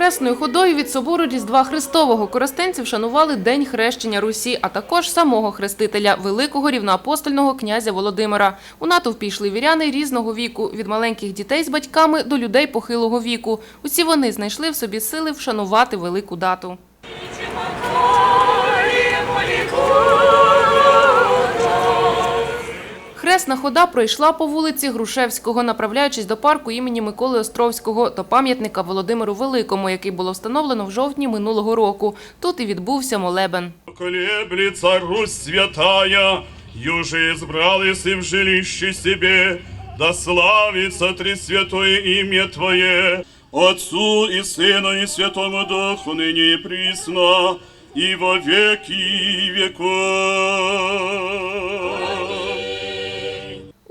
Хресною ходою від собору Різдва Христового коростенці вшанували День хрещення Русі, а також самого хрестителя, великого рівноапостольного князя Володимира. У натовпі йшли віряни різного віку, від маленьких дітей з батьками до людей похилого віку. Усі вони знайшли в собі сили вшанувати велику дату. Хресна хода пройшла по вулиці Грушевського, направляючись до парку імені Миколи Островського до пам'ятника Володимиру Великому, який було встановлено в жовтні минулого року. Тут і відбувся молебен. Колеблется Русь святая, Юже избрались и в жилище себе, Да славится Тресвятое имя Твое, Отцу и Сыну и Святому Духу, ныне и присно, и во веки веков.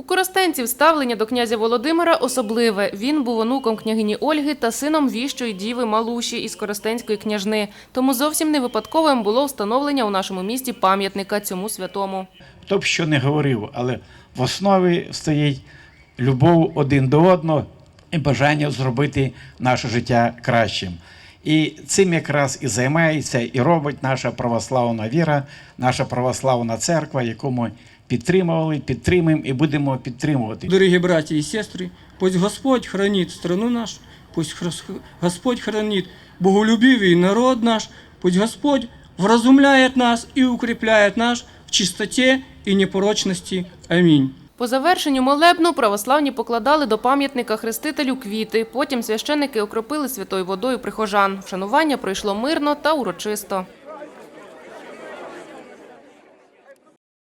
Коростенців ставлення до князя Володимира особливе. Він був онуком княгині Ольги та сином віщої діви Малуші із Коростенської княжни. Тому зовсім не випадковим було встановлення у нашому місті пам'ятника цьому святому. Хто б що не говорив, але в основі стоїть любов один до одного і бажання зробити наше життя кращим. І цим якраз і займається, і робить наша православна віра, наша православна церква, яку ми підтримували, підтримуємо і будемо підтримувати. Дорогі браті і сестри, пусть Господь хранит страну нашу, пусть Господь хранит боголюбивый народ наш, пусть Господь вразумляет нас и укрепляет нас в чистоте и непорочности. Аминь. По завершенню молебну православні покладали до пам'ятника хрестителю квіти. Потім священники окропили святою водою прихожан. Вшанування пройшло мирно та урочисто.